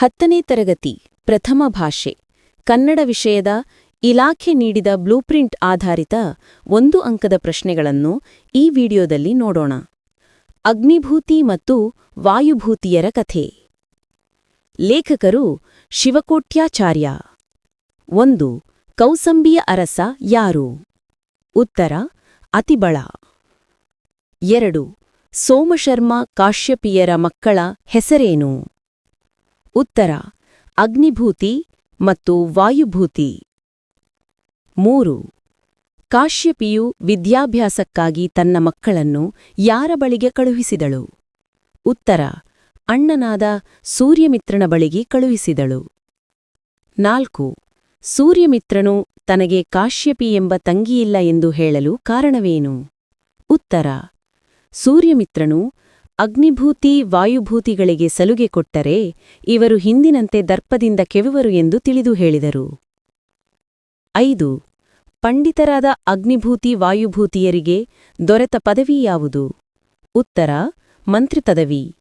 ಹತ್ತನೇ ತರಗತಿ, ಪ್ರಥಮ ಭಾಷೆ, ಕನ್ನಡ ವಿಷಯದ ಇಲಾಖೆ ನೀಡಿದ ಬ್ಲೂಪ್ರಿಂಟ್ ಆಧಾರಿತ ಒಂದು ಅಂಕದ ಪ್ರಶ್ನೆಗಳನ್ನು ಈ ವಿಡಿಯೋದಲ್ಲಿ ನೋಡೋಣ. ಅಗ್ನಿಭೂತಿ ಮತ್ತು ವಾಯುಭೂತಿಯರ ಕಥೆ. ಲೇಖಕರು ಶಿವಕೋಟ್ಯಾಚಾರ್ಯ. ಒಂದು, ಕೌಸಂಬಿಯ ಅರಸ ಯಾರು? ಉತ್ತರ, ಅತಿಬಳ. ಎರಡು, ಸೋಮಶರ್ಮ ಕಾಶ್ಯಪಿಯರ ಮಕ್ಕಳ ಹೆಸರೇನು? ಉತ್ತರ, ಅಗ್ನಿಭೂತಿ ಮತ್ತು ವಾಯುಭೂತಿ. ಮೂರು, ಕಾಶ್ಯಪಿಯು ವಿದ್ಯಾಭ್ಯಾಸಕ್ಕಾಗಿ ತನ್ನ ಮಕ್ಕಳನ್ನು ಯಾರ ಬಳಿಗೆ ಕಳುಹಿಸಿದಳು? ಉತ್ತರ, ಅಣ್ಣನಾದ ಸೂರ್ಯಮಿತ್ರನ ಬಳಿಗೆ ಕಳುಹಿಸಿದಳು. ನಾಲ್ಕು, ಸೂರ್ಯಮಿತ್ರನು ತನಗೆ ಕಾಶ್ಯಪಿ ಎಂಬ ತಂಗಿಯಿಲ್ಲ ಎಂದು ಹೇಳಲು ಕಾರಣವೇನು? ಉತ್ತರ, ಸೂರ್ಯಮಿತ್ರನು ಅಗ್ನಿಭೂತಿ ವಾಯುಭೂತಿಗಳಿಗೆ ಸಲುಗೆ ಕೊಟ್ಟರೆ ಇವರು ಹಿಂದಿನಂತೆ ದರ್ಪದಿಂದ ಕೆವುವರು ಎಂದು ತಿಳಿದು ಹೇಳಿದರು. ಐದು. ಪಂಡಿತರಾದ ಅಗ್ನಿಭೂತಿ ವಾಯುಭೂತಿಯರಿಗೆ ದೊರೆತ ಪದವಿ ಯಾವುದು? ಉತ್ತರ, ಮಂತ್ರಿಪದವಿ.